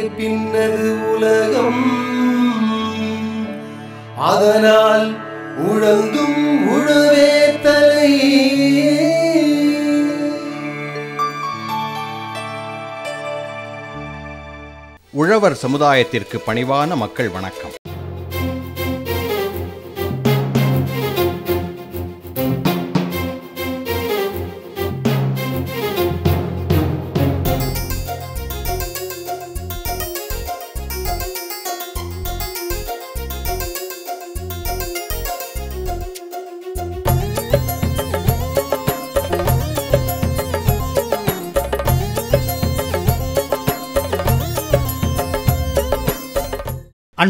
பின்னது உலகம். அதனால் உழந்தும் உழவே தலை. உழவர் சமுதாயத்திற்கு பணிவான மக்கள் வணக்கம்.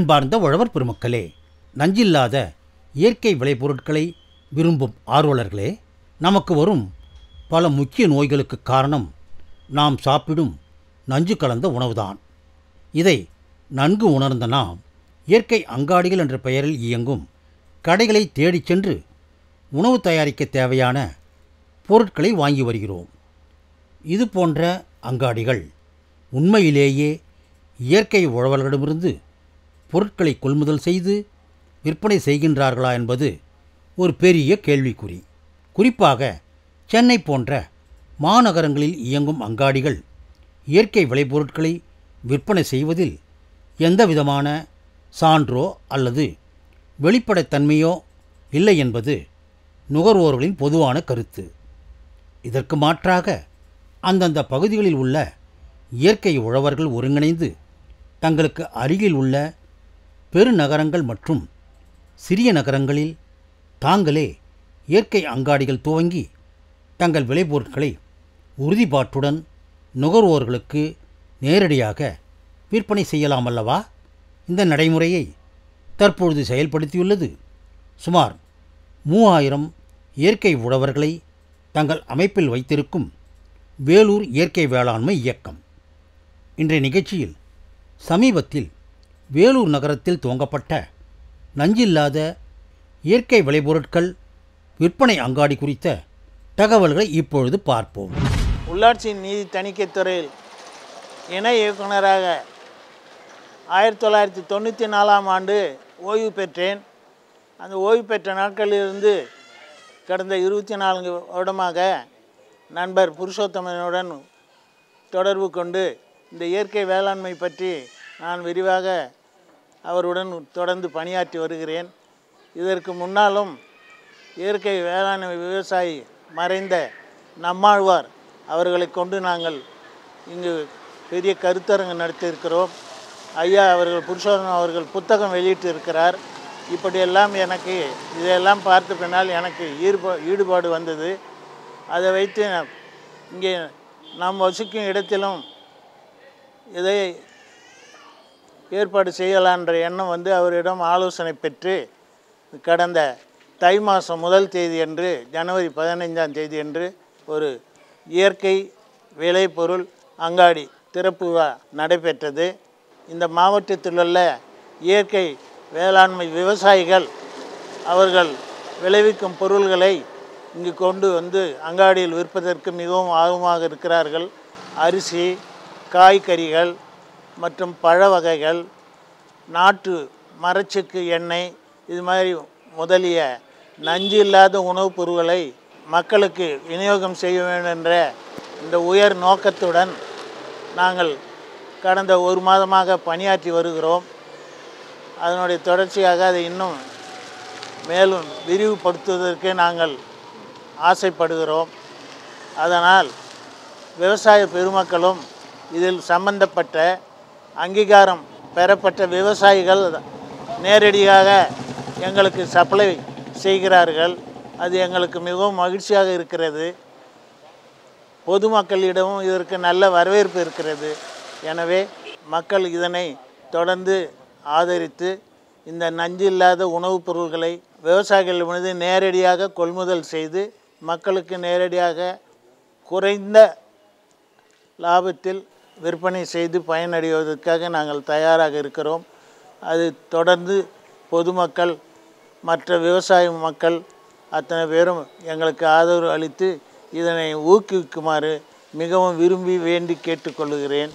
அன்பார்ந்த உழவர் பெருமக்களே நஞ்சில்லாத இயற்கை விளைபொருட்களை விரும்பும் ஆர்வலர்களே நமக்கு வரும் பல முக்கிய நோய்களுக்கு காரணம் நாம் சாப்பிடும் நஞ்சு கலந்த உணவுதான். இதை நன்கு உணர்ந்த நாம் இயற்கை அங்காடிகள் என்ற பெயரில் இயங்கும் கடைகளை தேடிச் சென்று உணவு தயாரிக்க தேவையான பொருட்களை வாங்கி வருகிறோம். இது போன்ற அங்காடிகள் உண்மையிலேயே இயற்கை உழவர்களிடமிருந்து பொருட்களை கொள்முதல் செய்து விற்பனை செய்கின்றார்களா என்பது ஒரு பெரிய கேள்விக்குறி. குறிப்பாக சென்னை போன்ற மாநகரங்களில் இயங்கும் அங்காடிகள் இயற்கை விளைபொருட்களை விற்பனை செய்வதில் எந்தவிதமான சான்றோ அல்லது வெளிப்படைத்தன்மையோ இல்லை என்பது நுகர்வோர்களின் பொதுவான கருத்து. இதற்கு மாற்றாக அந்தந்த பகுதிகளில் உள்ள இயற்கை உழவர்கள் ஒருங்கிணைந்து தங்களுக்கு அருகில் உள்ள பெருநகரங்கள் மற்றும் சிறிய நகரங்களில் தாங்களே இயற்கை அங்காடிகள் துவங்கி தங்கள் விளைபொருட்களை உறுதிப்பாட்டுடன் நுகர்வோர்களுக்கு நேரடியாக விற்பனை செய்யலாம் அல்லவா? இந்த நடைமுறையை தற்பொழுது செயல்படுத்தியுள்ளது. சுமார் மூவாயிரம் இயற்கை உழவர்களை தங்கள் அமைப்பில் வைத்திருக்கும் வேலூர் இயற்கை வேளாண்மை இயக்கம். இன்றைய நிகழ்ச்சியில் சமீபத்தில் வேலூர் நகரத்தில் துவங்கப்பட்ட நஞ்சில்லாத இயற்கை விளைபொருட்கள் விற்பனை அங்காடி குறித்த தகவல்களை இப்பொழுது பார்ப்போம். உள்ளாட்சி நீதி தணிக்கைத்துறையில் இணை இயக்குனராக ஆயிரத்தி தொள்ளாயிரத்தி தொண்ணூற்றி நாலாம் ஆண்டு ஓய்வு பெற்றேன். அந்த ஓய்வு பெற்ற நாட்களிலிருந்து கடந்த இருபத்தி நான்கு வருடமாக நண்பர் புருஷோத்தமனுடன் தொடர்பு கொண்டு இந்த இயற்கை வேளாண்மை பற்றி நான் விரிவாக அவருடன் தொடர்ந்து பணியாற்றி வருகிறேன். இதற்கு முன்னாலும் இயற்கை வேளாண்மை விவசாயி மறைந்த நம்மாழ்வார் அவர்களை கொண்டு நாங்கள் இங்கு பெரிய கருத்தரங்கு நடத்தியிருக்கிறோம். ஐயா அவர்கள் புருஷோதனம் அவர்கள் புத்தகம் வெளியிட்டிருக்கிறார். இப்படியெல்லாம் எனக்கு இதையெல்லாம் பார்த்த பின்னால் எனக்கு ஈடுபா ஈடுபாடு வந்தது. அதை வைத்து இங்கே நாம் வசிக்கும் இடத்திலும் இதை ஏற்பாடு செய்யலான்ற எண்ணம் வந்து அவரிடம் ஆலோசனை பெற்று கடந்த தை மாதம் முதல் தேதி அன்று ஜனவரி பதினைஞ்சாம் தேதி அன்று ஒரு இயற்கை விளைபொருள் அங்காடி திறப்பு விழா நடைபெற்றது. இந்த மாவட்டத்தில் உள்ள இயற்கை வேளாண்மை விவசாயிகள் அவர்கள் விளைவிக்கும் பொருள்களை இங்கு கொண்டு வந்து அங்காடியில் விற்பதற்கு மிகவும் ஆர்வமாக இருக்கிறார்கள். அரிசி காய்கறிகள் மற்றும் பழ வகைகள் நாட்டு மரச்செக்கு எண்ணெய் இது மாதிரி முதலிய நஞ்சு இல்லாத உணவுப் பொருட்களை மக்களுக்கு விநியோகம் செய்ய வேண்டும் என்ற இந்த உயர் நோக்கத்துடன் நாங்கள் கடந்த ஒரு மாதமாக பணியாற்றி வருகிறோம். அதனுடைய தொடர்ச்சியாக அதை இன்னும் மேலும் விரிவுபடுத்துவதற்கு நாங்கள் ஆசைப்படுகிறோம். அதனால் விவசாய பெருமக்களும் இதில் சம்பந்தப்பட்ட அங்கீகாரம் பெறப்பட்ட விவசாயிகள் நேரடியாக எங்களுக்கு சப்ளை செய்கிறார்கள். அது எங்களுக்கு மிகவும் மகிழ்ச்சியாக இருக்கிறது. பொதுமக்களிடமும் இதற்கு நல்ல வரவேற்பு இருக்கிறது. எனவே மக்கள் இதனை தொடர்ந்து ஆதரித்து இந்த நஞ்சு இல்லாத உணவுப் பொருட்களை மீது நேரடியாக கொள்முதல் செய்து மக்களுக்கு நேரடியாக குறைந்த லாபத்தில் விற்பனை செய்து பயனடைவதற்காக நாங்கள் தயாராக இருக்கிறோம். அது தொடர்ந்து பொதுமக்கள் மற்ற விவசாய மக்கள் அத்தனை பேரும் எங்களுக்கு ஆதரவு அளித்து இதனை ஊக்குவிக்குமாறு மிகவும் விரும்பி வேண்டி கேட்டுக்கொள்கிறேன்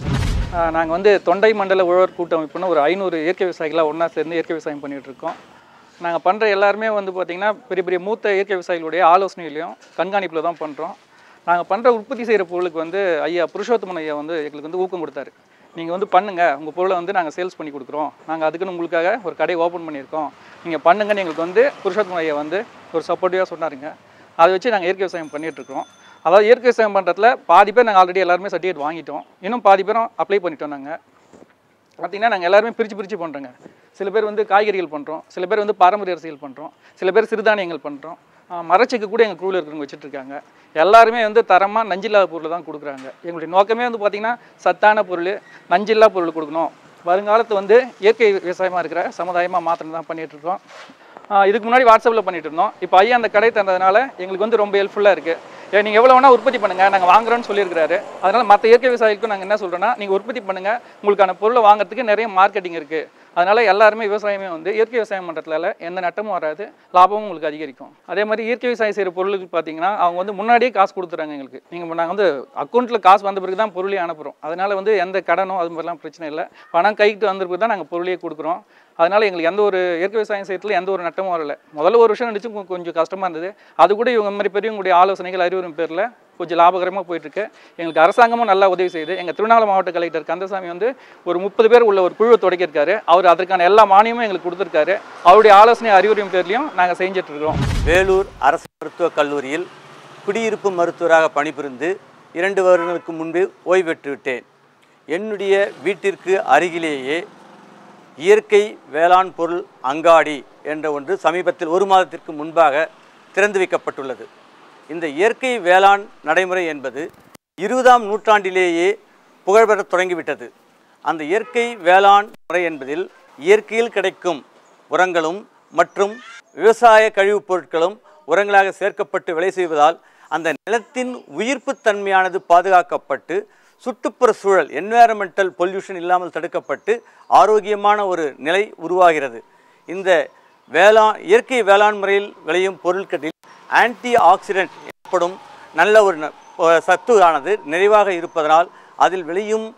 நாங்கள் வந்து தொண்டை மண்டல உழவர் கூட்டமைப்புன்னு ஒரு ஐநூறு இயற்கை விவசாயிகளாக ஒன்றா சேர்ந்து இயற்கை விவசாயம் பண்ணிகிட்ருக்கோம் நாங்கள் பண்ணுற எல்லாருமே வந்து பார்த்திங்கன்னா பெரிய பெரிய மூத்த இயற்கை விவசாயிகளுடைய ஆலோசனையிலையும் கண்காணிப்பில் தான் பண்ணுறோம் நாங்கள் பண்ணுற உற்பத்தி செய்கிற பொருளுக்கு வந்து ஐயா புருஷோத்தமன் ஐயா வந்து எங்களுக்கு வந்து ஊக்கம் கொடுத்தாரு. நீங்கள் வந்து பண்ணுங்கள் உங்கள் பொருளை வந்து நாங்கள் சேல்ஸ் பண்ணி கொடுக்குறோம். நாங்கள் அதுக்குன்னு உங்களுக்காக ஒரு கடை ஓப்பன் பண்ணியிருக்கோம். நீங்கள் பண்ணுங்கன்னு எங்களுக்கு வந்து புருஷோத்தமன் ஐயா வந்து ஒரு சப்போர்ட்டிவாக சொன்னாருங்க. அதை வச்சு நாங்கள் இயற்கை விவசாயம் பண்ணிகிட்ருக்கோம் அதாவது இயற்கை விவசாயம் பண்ணுறதுல பாதி பேர் நாங்கள் ஆல்ரெடி எல்லாருமே சர்டிஃபிகேட் வாங்கிட்டோம். இன்னும் பாதி பேரும் அப்ளை பண்ணிட்டோம் நாங்கள் பார்த்தீங்கன்னா நாங்கள் எல்லாருமே பிரித்து பிரித்து பண்ணுறோங்க சில பேர் வந்து காய்கறிகள் பண்ணுறோம் சில பேர் வந்து பாரம்பரிய அரசியல் பண்ணுறோம் சில பேர் சிறுதானியங்கள் பண்ணுறோம் மரச்செக்கு கூட எங்கள் குழுவில் இருக்கிறவங்க வச்சுட்ருக்காங்க. எல்லாருமே வந்து தரமாக நஞ்சில்லாத பொருள் தான் கொடுக்குறாங்க. எங்களுடைய நோக்கமே வந்து பார்த்திங்கன்னா சத்தான பொருள் நஞ்சில்லா பொருள் கொடுக்கணும். வருங்காலத்து வந்து இயற்கை விவசாயமாக இருக்கிற சமுதாயமாக மாத்திரம் தான் பண்ணிகிட்ருக்கோம் இதுக்கு முன்னாடி வாட்ஸ்அப்பில் பண்ணிகிட்டு இருந்தோம் இப்போ ஐயா அந்த கடை தந்ததுனால எங்களுக்கு வந்து ரொம்ப ஹெல்ப்ஃபுல்லாக இருக்குது நீங்கள் எவ்வளோ வேணால் உற்பத்தி பண்ணுங்கள் நாங்கள் வாங்குறோன்னு சொல்லியிருக்கிறாரு. அதனால் மற்ற இயற்கை விவசாயிகளுக்கும் நாங்கள் என்ன சொல்கிறோன்னா நீங்கள் உற்பத்தி பண்ணுங்கள் உங்களுக்கான பொருளை வாங்குறதுக்கு நிறைய மார்க்கெட்டிங் இருக்குது அதனால் எல்லாருமே விவசாயமே வந்து இயற்கை விவசாயம் பண்ணுறதுல எந்த நட்டமும் வராது லாபமும் உங்களுக்கு அதிகரிக்கும். அதே மாதிரி இயற்கை விவசாயம் செய்கிற பொருளுக்கு பார்த்தீங்கன்னா அவங்க வந்து முன்னாடியே காசு கொடுத்துறாங்க எங்களுக்கு. நீங்கள் நாங்கள் வந்து அக்கௌண்ட்டில் காசு வந்த பிறகு தான் பொருளே அனுப்புகிறோம் அதனால் வந்து எந்த கடனோ அது மாதிரிலாம் பிரச்சனை இல்லை. பணம் கைக்கு வந்த பிறகு தான் நாங்கள் பொருளையே கொடுக்குறோம். அதனால் எங்களுக்கு எந்த ஒரு இயற்கை விவசாயம் செய்யறதுல எந்த ஒரு நட்டமும் வரல. முதல்ல ஒரு வருஷம் நினச்சி கொஞ்சம் கஷ்டமாக இருந்தது. அது கூட இவங்க மாதிரி பெரியவங்களுடைய ஆலோசனைகள் அறிவு அறிவுறும் பேரில் கொஞ்சம் லாபகரமாக போயிட்டுருக்கு. எங்களுக்கு அரசாங்கமும் நல்லா உதவி செய்யுது எங்கள் திருவண்ணாமலை மாவட்ட கலெக்டர் கந்தசாமி வந்து ஒரு முப்பது பேர் உள்ள ஒரு குழுவை தொடக்கியிருக்காரு. அவர் அதற்கான எல்லா மானியமும் எங்களுக்கு கொடுத்துருக்காரு. அவருடைய ஆலோசனை அறிவுரையும் பேர்லையும் நாங்கள் செஞ்சுட்டு இருக்கிறோம். வேலூர் அரசு மருத்துவக் கல்லூரியில் குடியிருப்பு மருத்துவராக பணிபுரிந்து இரண்டு வருடங்களுக்கு முன்பு ஓய்வு பெற்றுவிட்டேன் என்னுடைய வீட்டிற்கு அருகிலேயே இயற்கை வேளாண் பொருள் அங்காடி என்ற ஒன்று சமீபத்தில் ஒரு மாதத்திற்கு முன்பாக திறந்து வைக்கப்பட்டுள்ளது. இந்த இயற்கை வேளாண் நடைமுறை என்பது இருபதாம் நூற்றாண்டிலேயே புகழ்பெறத் தொடங்கிவிட்டது. அந்த இயற்கை வேளாண் முறை என்பதில் இயற்கையில் கிடைக்கும் உரங்களும் மற்றும் விவசாய கழிவுப் பொருட்களும் உரங்களாக சேர்க்கப்பட்டு விலை செய்வதால் அந்த நிலத்தின் உயிர்ப்பு தன்மையானது பாதுகாக்கப்பட்டு சுற்றுப்புற சூழல் என்வாரன்மெண்டல் பொல்யூஷன் இல்லாமல் தடுக்கப்பட்டு ஆரோக்கியமான ஒரு நிலை உருவாகிறது. இந்த வேளாண் இயற்கை வேளாண் முறையில் விளையும் பொருட்களில் ஆன்டி ஆக்சிடென்ட் எனப்படும் நல்ல ஒரு ந- சத்து ஆனது நிறைவாக இருப்பதனால் அதில் விளையும்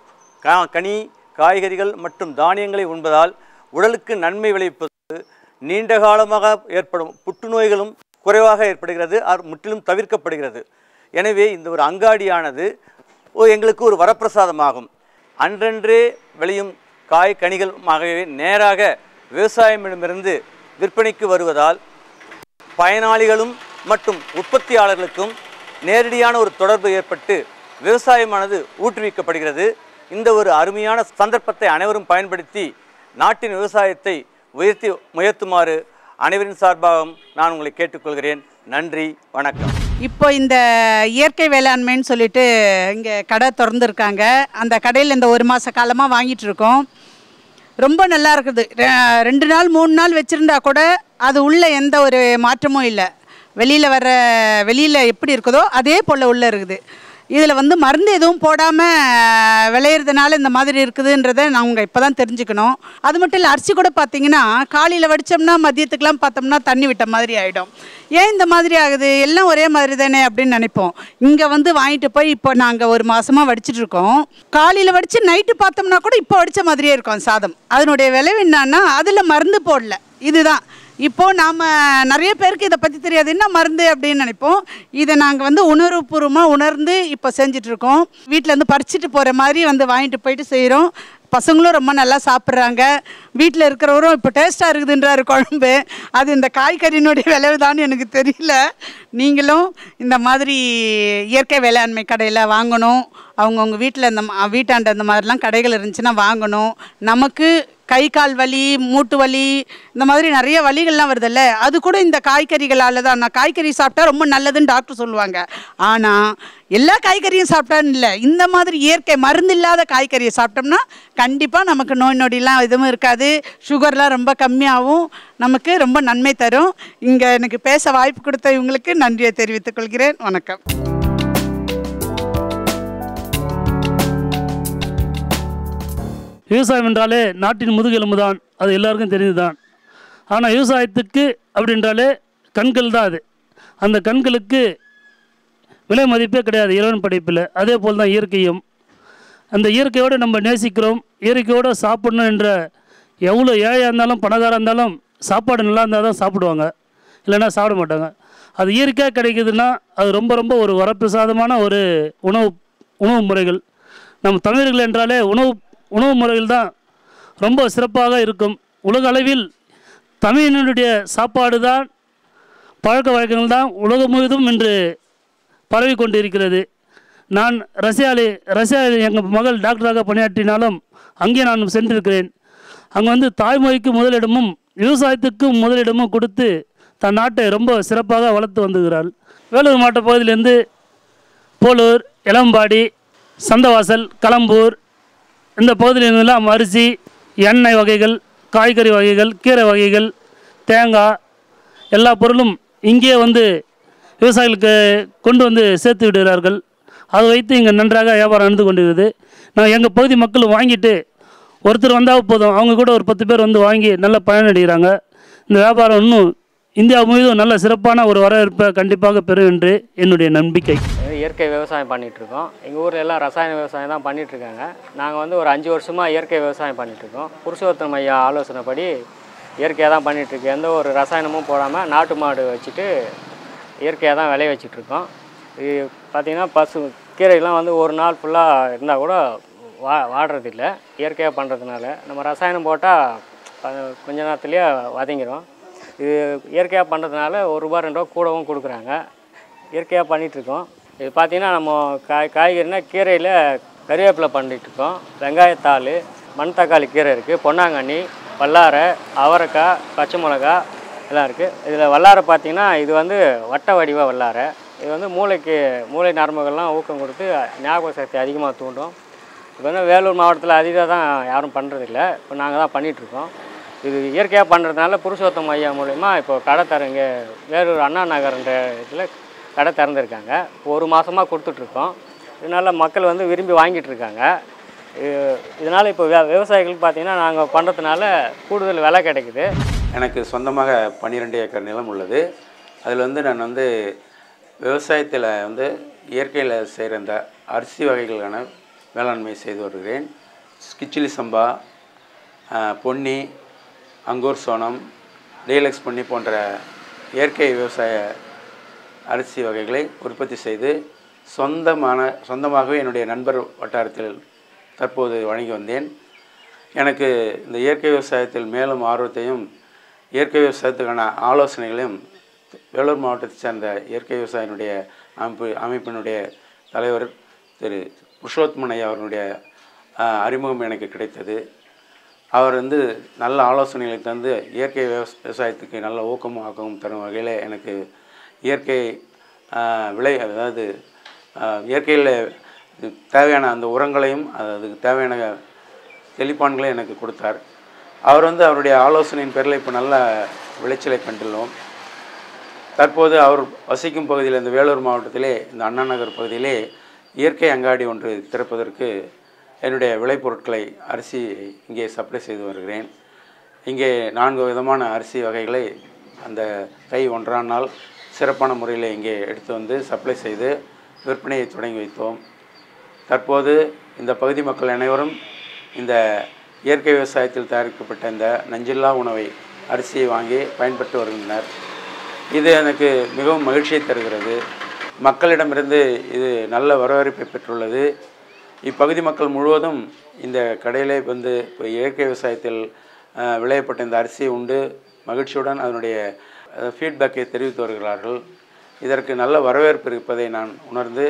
கனி காய்கறிகள் மற்றும் தானியங்களை உண்பதால் உடலுக்கு நன்மை விளைவிப்பது நீண்ட காலமாக ஏற்படும் புற்றுநோய்களும் குறைவாக ஏற்படுகிறது அது முற்றிலும் தவிர்க்கப்படுகிறது. எனவே இந்த ஒரு அங்காடியானது ஓ எங்களுக்கு ஒரு வரப்பிரசாதமாகும். அன்றன்றே விளையும் காய் கனிகளுமாகவே நேராக விவசாயமிடமிருந்து விற்பனைக்கு வருவதால் பயனாளிகளும் மற்றும் உற்பத்தியாளர்களுக்கும் நேரடியான ஒரு தொடர்பு ஏற்பட்டு விவசாயமானது ஊற்றுவிக்கப்படுகிறது இந்த ஒரு அருமையான சந்தர்ப்பத்தை அனைவரும் பயன்படுத்தி நாட்டின் விவசாயத்தை உயர்த்தி முயர்த்துமாறு அனைவரின் சார்பாகவும் நான் உங்களை கேட்டுக்கொள்கிறேன். நன்றி வணக்கம். இப்போ இந்த இயற்கை வேளாண்மைன்னு சொல்லிட்டு இங்கே கடை திறந்துருக்காங்க. அந்த கடையில் இந்த ஒரு மாத காலமாக வாங்கிட்டு இருக்கோம். ரொம்ப நல்லா இருக்குது. ரெ- ரெண்டு நாள் மூணு நாள் வச்சுருந்தா கூட அது உள்ள எந்த ஒரு மாற்றமும் இல்லை. வெளியில் வர வெளியில் எப்படி இருக்குதோ அதே போல் உள்ளே இருக்குது. இதில் வந்து மருந்து எதுவும் போடாமல் விளையிறதுனால இந்த மாதிரி இருக்குதுன்றதை நாங்கள் இப்போ தான் தெரிஞ்சுக்கணும். அது மட்டும் இல்லை அரிசி கூட பார்த்தீங்கன்னா காலையில் வடித்தோம்னா மதியத்துக்கெலாம் பார்த்தோம்னா தண்ணி விட்ட மாதிரி ஆகிடும் ஏன் இந்த மாதிரி ஆகுது? எல்லாம் ஒரே மாதிரி தானே அப்படின்னு நினைப்போம். இங்கே வந்து வாங்கிட்டு போய் இப்போ நாங்கள் ஒரு மாதமாக வடிச்சிட்ருக்கோம் காலையில் வடித்து நைட்டு பார்த்தோம்னா கூட இப்போ வடித்த மாதிரியே இருக்கும் சாதம். அதனுடைய விளைவு என்னன்னா அதில் மருந்து போடல. இதுதான். இப்போது நாம் நிறைய பேருக்கு இதை பற்றி தெரியாது. என்ன மருந்து அப்படின்னு நினைப்போம். இதை நாங்கள் வந்து உணர்வுபூர்வமாக உணர்ந்து இப்போ செஞ்சிட்ருக்கோம் வீட்டிலேருந்து பறிச்சுட்டு போகிற மாதிரி வந்து வாங்கிட்டு போயிட்டு செய்கிறோம் பசங்களும் ரொம்ப நல்லா சாப்பிட்றாங்க. வீட்டில் இருக்கிறவரும் இப்போ டேஸ்ட்டாக இருக்குதுன்றாரு குழம்பு. அது இந்த காய்கறியினுடைய விளைவுதான்னு எனக்கு தெரியல. நீங்களும் இந்த மாதிரி இயற்கை வேளாண்மை கடையில் வாங்கணும். அவங்கவுங்க வீட்டில் இந்த மா- வீட்டாண்ட இந்த மாதிரிலாம் கடைகள் இருந்துச்சுன்னா வாங்கணும். நமக்கு கை கால் வலி மூட்டு வலி இந்த மாதிரி நிறைய வலிகள்லாம் வருதுல்ல? அது கூட இந்த காய்கறிகளால் தான் நான் காய்கறி சாப்பிட்டா ரொம்ப நல்லதுன்னு டாக்டர் சொல்லுவாங்க. ஆனால் எல்லா காய்கறியும் சாப்பிட்டான்னு இல்லை. இந்த மாதிரி இயற்கை மருந்து இல்லாத காய்கறியை சாப்பிட்டோம்னா கண்டிப்பாக நமக்கு நோய் நொடிலாம் எதுவும் இருக்காது. சுகர்லாம் ரொம்ப கம்மியாகவும் நமக்கு ரொம்ப நன்மை தரும். இங்கே எனக்கு பேச வாய்ப்பு கொடுத்த இவங்களுக்கு நன்றியை தெரிவித்துக் கொள்கிறேன். வணக்கம். விவசாயம் என்றாலே நாட்டின் முதுகெலும்பு தான் அது எல்லாருக்கும் தெரிந்துதான் ஆனால் விவசாயத்துக்கு அப்படின்றாலே கண்கள் தான் அது. அந்த கண்களுக்கு விலை மதிப்பே கிடையாது இறைவன் படைப்பில். அதே போல் தான் இயற்கையும். அந்த இயற்கையோடு நம்ம நேசிக்கிறோம். இயற்கையோடு சாப்பிடணும் என்ற எவ்வளோ ஏழையாக இருந்தாலும் பணக்காராக இருந்தாலும் சாப்பாடு நல்லா இருந்தால் தான் சாப்பிடுவாங்க. இல்லைன்னா சாப்பிட மாட்டாங்க. அது இயற்கையாக கிடைக்குதுன்னா அது ரொம்ப ரொம்ப ஒரு வரப்பிரசாதமான ஒரு உணவு உணவு முறைகள். நம்ம தமிழர்கள் என்றாலே உணவு உணவு முறையில் தான் ரொம்ப சிறப்பாக இருக்கும். உலக அளவில் தமிழினுடைய சாப்பாடு தான் பழக்க வழக்கங்கள் தான் உலகம் முழுவதும் இன்று பரவி கொண்டிருக்கிறது நான் ரஷ்யாவில் ரஷ்யாவில் எங்கள் மகள் டாக்டராக பணியாற்றினாலும் அங்கே நான் சென்றிருக்கிறேன். அங்கே வந்து தாய்மொழிக்கு முதலிடமும் விவசாயத்துக்கு முதலிடமும் கொடுத்து தன் நாட்டை ரொம்ப சிறப்பாக வளர்த்து வந்துகிறாள். வேலூர் மாவட்ட பகுதியிலேருந்து போலூர் இளம்பாடி சந்தவாசல் களம்பூர் இந்த பகுதியிலிருந்தெல்லாம் அரிசி எண்ணெய் வகைகள் காய்கறி வகைகள் கீரை வகைகள் தேங்காய் எல்லா பொருளும் இங்கே வந்து விவசாயிகளுக்கு கொண்டு வந்து சேர்த்து விடுகிறார்கள். அதை வைத்து இங்கே நன்றாக வியாபாரம் நடந்து கொண்டிருக்குது நான் எங்கள் பகுதி மக்கள் வாங்கிட்டு ஒருத்தர் வந்தால் போதும். அவங்க கூட ஒரு பத்து பேர் வந்து வாங்கி நல்லா பயனடைகிறாங்க இந்த வியாபாரம் இன்னும் இந்தியா முழுவதும் நல்ல சிறப்பான ஒரு வரவேற்பை கண்டிப்பாக பெறும் என்று என்னுடைய நம்பிக்கை. இயற்கை விவசாயம் பண்ணிகிட்ருக்கோம். எங்கள் ஊரில் எல்லாம் ரசாயன விவசாயம் தான் பண்ணிகிட்ருக்காங்க. இருக்காங்க நாங்கள் வந்து ஒரு அஞ்சு வருஷமாக இயற்கை விவசாயம் பண்ணிகிட்ருக்கோம். இருக்கோம் புருஷோத்தம் ஐயா ஆலோசனைப்படி இயற்கையாக தான் பண்ணிட்டு எந்த ஒரு ரசாயனமும் போடாமல் நாட்டு மாடு வச்சுட்டு இயற்கையாக தான் விளைய வச்சிட்ருக்கோம் இது பார்த்திங்கன்னா பசு கீரைலாம் வந்து ஒரு நாள் ஃபுல்லாக இருந்தால் கூட வா வாடுறதில்ல. இயற்கையாக பண்ணுறதுனால நம்ம ரசாயனம் போட்டால் கொஞ்ச நேரத்துலேயே வதங்கிடும் இது இயற்கையாக பண்ணுறதுனால ஒரு ரூபா ரெண்டு ரூபா கூடவும் கொடுக்குறாங்க. இயற்கையாக பண்ணிகிட்ருக்கோம். இது பார்த்திங்கன்னா நம்ம காய் காய்கறினா கீரையில் கறிவேப்பிலை பண்ணிட்டுருக்கோம் வெங்காயத்தாள் மண் தக்காளி கீரை இருக்குது பொன்னாங்கண்ணி வல்லாரை அவரைக்காய் பச்சை மிளகா எல்லாம் இருக்குது இதில் வல்லாரை பார்த்திங்கன்னா இது வந்து வட்ட வடிவ வல்லாரை. இது வந்து மூளைக்கு மூளை நரம்புகள்லாம் ஊக்கம் கொடுத்து ஞாபக சக்தி அதிகமாக தூண்டும். இப்போ வந்து வேலூர் மாவட்டத்தில் அதிக தான் யாரும் பண்ணுறதில்ல இப்போ நாங்கள் தான் பண்ணிகிட்ருக்கோம் இது இயற்கையாக பண்ணுறதுனால புருஷோத்தம் ஐயா மூலயமா இப்போ கடை தரங்க வேலூர் அண்ணா நகர்ன்ற இதில் கடை திறந்துருக்காங்க. இப்போ ஒரு மாதமாக கொடுத்துட்ருக்கோம். இதனால் மக்கள் வந்து விரும்பி வாங்கிட்டு இருக்காங்க இதனால் இப்போ விவசாயிகளுக்கு பார்த்திங்கன்னா நாங்கள் பண்ணுறதுனால கூடுதல் விலை கிடைக்குது. எனக்கு சொந்தமாக பன்னிரெண்டு ஏக்கர் நிலம் உள்ளது. அதில் வந்து நான் வந்து விவசாயத்தில் வந்து இயற்கையில் செய்கிற இந்த அரிசி வகைகளான வேளாண்மை செய்து வருகிறேன். கிச்சிலி சம்பா பொன்னி அங்கூர் சோனம் டீலக்ஸ் பொன்னி போன்ற இயற்கை விவசாய அரிசி வகைகளை உற்பத்தி செய்து சொந்தமான சொந்தமாகவே என்னுடைய நண்பர் வட்டாரத்தில் தற்போது வழங்கி வந்தேன். எனக்கு இந்த இயற்கை விவசாயத்தில் மேலும் ஆர்வத்தையும் இயற்கை விவசாயத்துக்கான ஆலோசனைகளையும் வேலூர் மாவட்டத்தைச் சேர்ந்த இயற்கை விவசாயினுடைய அமைப்பு அமைப்பினுடைய தலைவர் திரு புருஷோத்மன் அவர்களுடைய அறிமுகம் எனக்கு கிடைத்தது. அவர் வந்து நல்ல ஆலோசனைகளை தந்து இயற்கை விவசாயத்துக்கு நல்ல ஊக்கமும் ஆக்கமும் தரும் வகையில் எனக்கு இயற்கை விளை அதாவது இயற்கையில் தேவையான அந்த உரங்களையும் அதுக்கு தேவையான தெளிப்பான்களையும் எனக்கு கொடுத்தார். அவர் வந்து அவருடைய ஆலோசனையின் பேரில் இப்போ நல்ல விளைச்சலை கண்டுள்ளோம். தற்போது அவர் வசிக்கும் பகுதியில் இந்த வேலூர் மாவட்டத்திலே இந்த அண்ணா நகர் பகுதியிலே இயற்கை அங்காடி ஒன்று திறப்பதற்கு என்னுடைய விளைபொருட்களை அரிசி இங்கே சப்ளை செய்து வருகிறேன். இங்கே நான்கு விதமான அரிசி வகைகளை அந்த தை ஒன்றாம் நாள் சிறப்பான முறையில் இங்கே எடுத்து வந்து சப்ளை செய்து விற்பனையை தொடங்கி வைத்தோம். தற்போது இந்த பகுதி மக்கள் அனைவரும் இந்த இயற்கை விவசாயத்தில் தயாரிக்கப்பட்ட இந்த நஞ்சில்லா உணவை அரிசியை வாங்கி பயன்பட்டு வருகின்றனர். இது எனக்கு மிகவும் மகிழ்ச்சியை தருகிறது. மக்களிடமிருந்து இது நல்ல வரவேற்பை பெற்றுள்ளது. இப்பகுதி மக்கள் முழுவதும் இந்த கடையிலே வந்து இயற்கை விவசாயத்தில் விளையப்பட்ட இந்த அரிசியை உண்டு. மகிழ்ச்சியுடன் அதனுடைய ஃபீட்பேக்கை தெரிவித்து வருகிறார்கள். இதற்கு நல்ல வரவேற்பு இருப்பதை நான் உணர்ந்து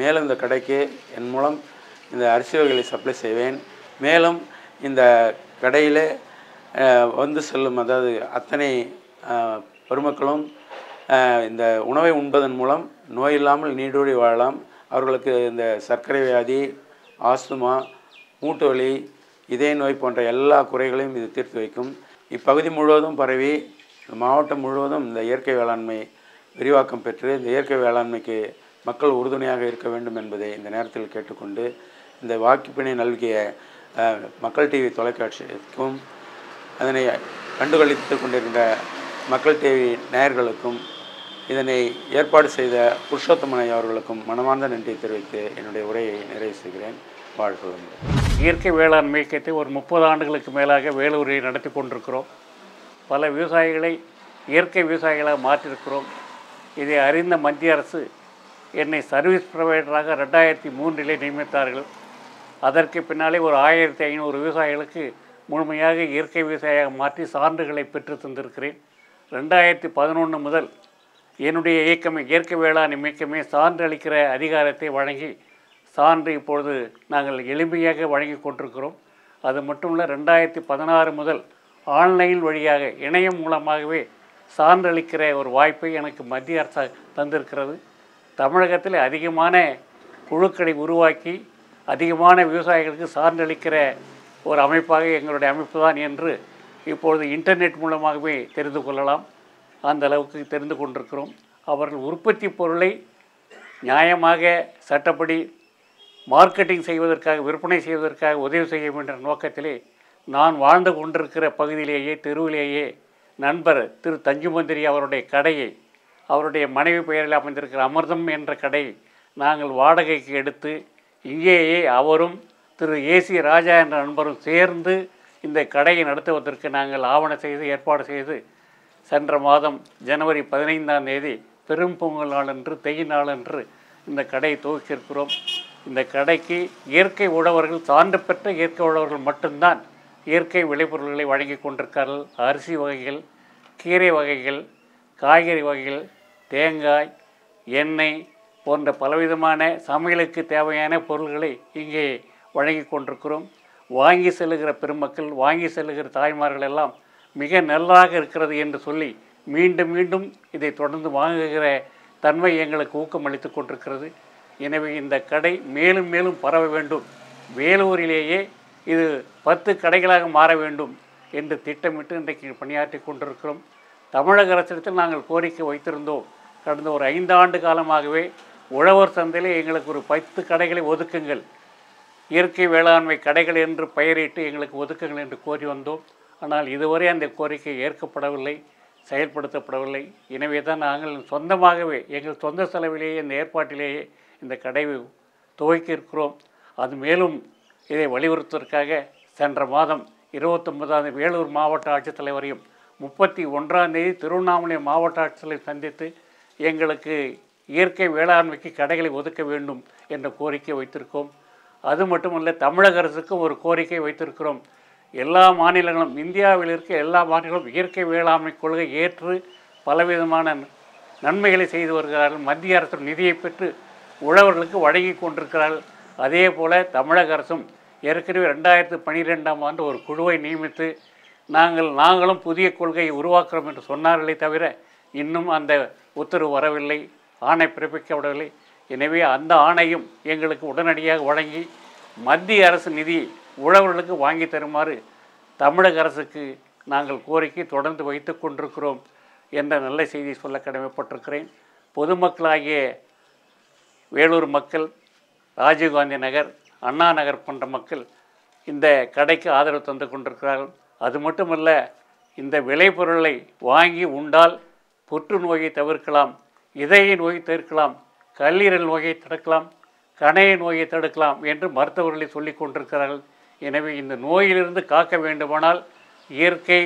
மேலும் இந்த கடைக்கு என் மூலம் இந்த அரிசி வகைகளை சப்ளை செய்வேன். மேலும் இந்த கடையில் வந்து செல்லும் அதாவது அத்தனை பெருமக்களும் இந்த உணவை உண்பதன் மூலம் நோய் இல்லாமல் நீடூடி வாழலாம். அவர்களுக்கு இந்த சர்க்கரை வியாதி ஆஸ்துமா மூட்டு வலி இதய நோய் போன்ற எல்லா குறைகளையும் இது தீர்த்து வைக்கும். இப்பகுதி முழுவதும் பரவி மாவட்டம் முழுவதும் இந்த இயற்கை வேளாண்மை விரிவாக்கம் பெற்று இந்த இயற்கை வேளாண்மைக்கு மக்கள் உறுதுணையாக இருக்க வேண்டும் என்பதை இந்த நேரத்தில் கேட்டுக்கொண்டு இந்த வாக்குப்பினை நல்கிய மக்கள் டிவி தொலைக்காட்சிக்கும் அதனை கண்டுகளித்து கொண்டிருக்கின்ற மக்கள் டிவி நேயர்களுக்கும் இதனை ஏற்பாடு செய்த புருஷோத்தமனை அவர்களுக்கும் மனமார்ந்த நன்றி தெரிவித்து என்னுடைய உரையை நிறைவு செய்கிறேன். வாழ்க்கை இயற்கை வேளாண்மை இயக்கத்தை ஒரு முப்பது ஆண்டுகளுக்கு மேலாக வேலூரை நடத்தி கொண்டிருக்கிறோம். பல விவசாயிகளை இயற்கை விவசாயிகளாக மாற்றிருக்கிறோம் இதை அறிந்த மத்திய அரசு என்னை சர்வீஸ் ப்ரொவைடராக ரெண்டாயிரத்தி மூன்றிலே நியமித்தார்கள். அதற்கு பின்னாலே ஒரு ஆயிரத்தி ஐநூறு விவசாயிகளுக்கு முழுமையாக இயற்கை விவசாயியாக மாற்றி சான்றுகளை பெற்று தந்திருக்கிறேன். ரெண்டாயிரத்தி பதினொன்று முதல் என்னுடைய இயக்கமே இயற்கை வேளாண் இயக்கமே சான்று அளிக்கிற அதிகாரத்தை வழங்கி சான்று இப்பொழுது நாங்கள் எளிமையாக வழங்கி கொண்டிருக்கிறோம். அது மட்டும் இல்லை ரெண்டாயிரத்தி பதினாறு முதல் ஆன்லைன் வழியாக இணையம் மூலமாகவே சான்றளிக்கிற ஒரு வாய்ப்பை எனக்கு மத்திய அரசு தந்திருக்கிறது. தமிழகத்தில் அதிகமான குழுக்களை உருவாக்கி அதிகமான விவசாயிகளுக்கு சான்றளிக்கிற ஒரு அமைப்பாக எங்களுடைய அமைப்பு தான் என்று இப்பொழுது இன்டர்நெட் மூலமாகவே தெரிந்து கொள்ளலாம். அந்த அளவுக்கு தெரிந்து கொண்டிருக்கிறோம். அவர்கள் உற்பத்தி பொருளை நியாயமாக சட்டப்படி மார்க்கெட்டிங் செய்வதற்காக விற்பனை செய்வதற்காக உதவி செய்ய வேண்டிய நோக்கத்திலே நான் வாழ்ந்து கொண்டிருக்கிற பகுதியிலேயே தெருவிலேயே நண்பர் திரு தஞ்சுமந்திரி அவருடைய கடையை அவருடைய மனைவி பெயரில் அமைந்திருக்கிற அமிர்தம் என்ற கடை நாங்கள் வாடகைக்கு எடுத்து இங்கேயே அவரும் திரு ஏசி ராஜா என்ற நண்பரும் சேர்ந்து இந்த கடையை நடத்துவதற்கு நாங்கள் ஆவணம் செய்து ஏற்பாடு செய்து சென்ற மாதம் ஜனவரி பதினைந்தாம் தேதி பெரும் பொங்கல் நாளன்று தெய் நாளன்று இந்த கடையை துவக்கியிருக்கிறோம். இந்த கடைக்கு இயற்கை உழவர்கள் சான்று பெற்ற இயற்கை உழவர்கள் மட்டும்தான் இயற்கை விளைபொருள்களை வழங்கி கொண்டிருக்கிறார்கள் அரிசி வகைகள் கீரை வகைகள் காய்கறி வகைகள் தேங்காய் எண்ணெய் போன்ற பலவிதமான சமையலுக்கு தேவையான பொருள்களை இங்கே வழங்கி கொண்டிருக்கிறோம். வாங்கி செல்லுகிற பெருமக்கள் வாங்கி செல்லுகிற தாய்மார்கள் எல்லாம் மிக நல்லாக இருக்கிறது என்று சொல்லி மீண்டும் மீண்டும் இதை தொடர்ந்து வாங்குகிற தன்மை எங்களுக்கு ஊக்கம் அளித்து கொண்டிருக்கிறது. எனவே இந்த கடை மேலும் மேலும் பரவ வேண்டும். வேலூரிலேயே இது பத்து கடைகளாக மாற வேண்டும் என்று திட்டமிட்டு இன்றைக்கு பணியாற்றி கொண்டிருக்கிறோம். தமிழக அரசிடத்தில் நாங்கள் கோரிக்கை வைத்திருந்தோம். கடந்த ஒரு ஐந்து ஆண்டு காலமாகவே உழவர் சந்தையில் எங்களுக்கு ஒரு பத்து கடைகளை ஒதுக்குங்கள் இயற்கை வேளாண்மை கடைகள் என்று பெயரிட்டு எங்களுக்கு ஒதுக்குங்கள் என்று கோரி வந்தோம். ஆனால் இதுவரை அந்த கோரிக்கை ஏற்கப்படவில்லை செயல்படுத்தப்படவில்லை. எனவே தான் நாங்கள் சொந்தமாகவே எங்கள் சொந்த செலவிலேயே இந்த ஏற்பாட்டிலேயே இந்த கடை துவக்கி இருக்கிறோம் அது மேலும் இதை வலியுறுத்துவதற்காக சென்ற மாதம் இருபத்தொன்பதாம் தேதி வேலூர் மாவட்ட ஆட்சித்தலைவரையும் முப்பத்தி ஒன்றாம் தேதி திருவண்ணாமலை மாவட்ட ஆட்சித்தலைவர் சந்தித்து எங்களுக்கு இயற்கை வேளாண்மைக்கு கடைகளை ஒதுக்க வேண்டும் என்ற கோரிக்கை வைத்திருக்கோம். அது மட்டுமல்ல தமிழக அரசுக்கும் ஒரு கோரிக்கை வைத்திருக்கிறோம். எல்லா மாநிலங்களும் இந்தியாவில் இருக்க எல்லா மாநிலங்களும் இயற்கை வேளாண்மை கொள்கை ஏற்று பலவிதமான நன்மைகளை செய்து வருகிறார்கள். மத்திய அரசு நிதியை பெற்று உழவர்களுக்கு வழங்கி கொண்டிருக்கிறார்கள். அதே போல் தமிழக அரசும் ஏற்கனவே ரெண்டாயிரத்து பன்னிரெண்டாம் ஆண்டு ஒரு குழுவை நியமித்து நாங்கள் நாங்களும் புதிய கொள்கையை உருவாக்குறோம் என்று சொன்னார்களே தவிர இன்னும் அந்த உத்தரவு வரவில்லை ஆணை பிறப்பிக்கப்படவில்லை எனவே அந்த ஆணையும் எங்களுக்கு உடனடியாக வழங்கி மத்திய அரசு நிதி உழவர்களுக்கு வாங்கி தருமாறு தமிழக அரசுக்கு நாங்கள் கோரிக்கை தொடர்ந்து வைத்து கொண்டிருக்கிறோம் என்ற நல்ல செய்தி சொல்ல கடமைப்பட்டிருக்கிறேன். பொதுமக்களாகிய வேலூர் மக்கள் ராஜீவ்காந்தி நகர் அண்ணா நகர் போன்ற மக்கள் இந்த கடைக்கு ஆதரவு தந்து கொண்டிருக்கிறார்கள். அது மட்டுமல்ல இந்த விளைபொருளை வாங்கி உண்டால் புற்றுநோயை தவிர்க்கலாம் இதய நோயை தவிர்க்கலாம் கல்லீரல் நோயை தடுக்கலாம் கணைய நோயை தடுக்கலாம் என்று மருத்துவர்களை சொல்லி கொண்டிருக்கிறார்கள். எனவே இந்த நோயிலிருந்து காக்க வேண்டுமானால் இயற்கை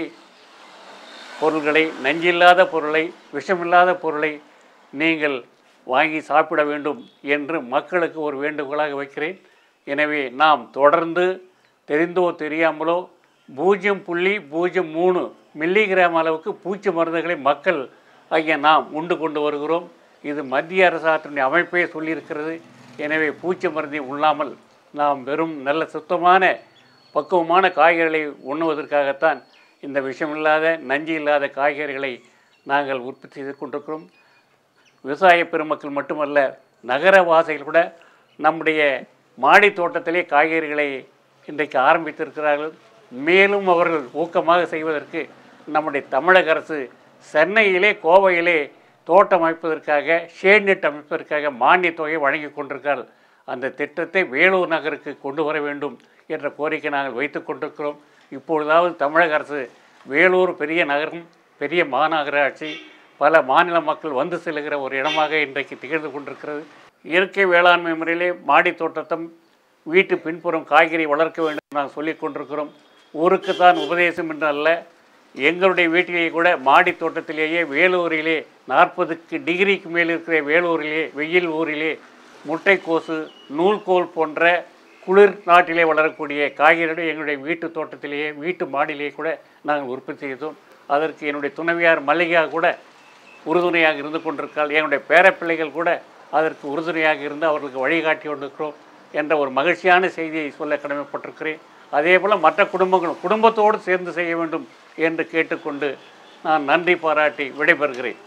பொருள்களை நஞ்சில்லாத பொருளை விஷமில்லாத பொருளை நீங்கள் வாங்கி சாப்பிட வேண்டும் என்று மக்களுக்கு ஒரு வேண்டுகோளாக வைக்கிறேன். எனவே நாம் தொடர்ந்து தெரிந்தோ தெரியாமலோ பூஜ்ஜியம் புள்ளி பூஜ்ஜியம் மூணு மில்லிகிராம் அளவுக்கு பூச்சி மருந்துகளை மக்கள் ஆகிய நாம் உண்டு கொண்டு வருகிறோம். இது மத்திய அரசாற்றினுடைய அமைப்பே சொல்லியிருக்கிறது. எனவே பூச்சி மருந்தை உண்ணாமல் நாம் வெறும் நல்ல சுத்தமான பக்குவமான காய்கறிகளை உண்ணுவதற்காகத்தான் இந்த விஷமில்லாத நஞ்சு இல்லாத காய்கறிகளை நாங்கள் உற்பத்தி செய்து கொண்டிருக்கிறோம். விவசாய பெருமக்கள் மட்டுமல்ல நகரவாசிகள் கூட நம்முடைய மாடி தோட்டத்திலே காய்கறிகளை இன்றைக்கு ஆரம்பித்திருக்கிறார்கள். மேலும் அவர்கள் ஊக்கமாக செய்வதற்கு நம்முடைய தமிழக அரசு சென்னையிலே கோவையிலே தோட்டம் அமைப்பதற்காக ஷேட் நெட் அமைப்பதற்காக மானியத் தொகையை வழங்கி கொண்டிருக்கிறார்கள் அந்த திட்டத்தை வேலூர் நகருக்கு கொண்டு வர வேண்டும் என்ற கோரிக்கை நாங்கள் வைத்து கொண்டிருக்கிறோம். இப்பொழுதாவது தமிழக அரசு வேலூர் பெரிய நகரம் பெரிய மாநகராட்சி பல மாநில மக்கள் வந்து செல்கிற ஒரு இடமாக இன்றைக்கு திகழ்ந்து கொண்டிருக்கிறது. இயற்கை வேளாண்மை முறையிலே மாடி தோட்டத்தம் வீட்டு பின்புறம் காய்கறி வளர்க்க வேண்டும் நாங்கள் சொல்லிக் கொண்டிருக்கிறோம். ஊருக்கு தான் உபதேசம் என்று அல்ல எங்களுடைய வீட்டிலேயே கூட மாடி தோட்டத்திலேயே வேலூரிலே நாற்பதுக்கு டிகிரிக்கு மேல் இருக்கிற வேலூரிலே வெயில் ஊரிலே முட்டைக்கோசு நூல்கோல் போன்ற குளிர் நாட்டிலே வளரக்கூடிய காய்கறிகளை எங்களுடைய வீட்டு தோட்டத்திலேயே வீட்டு மாடியிலேயே கூட நாங்கள் உற்பத்தி செய்தோம். அதற்கு என்னுடைய துணைவியார் மல்லிகா கூட உறுதுணையாக இருந்து கொண்டிருக்காள் என்னுடைய பேரப்பிள்ளைகள் கூட அதற்கு உறுதுணையாக இருந்து அவர்களுக்கு வழிகாட்டி கொண்டிருக்கிறோம் என்ற ஒரு மகிழ்ச்சியான செய்தியை சொல்ல கடமைப்பட்டிருக்கிறேன். அதே போல் மற்ற குடும்பங்களும் குடும்பத்தோடு சேர்ந்து செய்ய வேண்டும் என்று கேட்டுக்கொண்டு நான் நன்றி பாராட்டி விடைபெறுகிறேன்.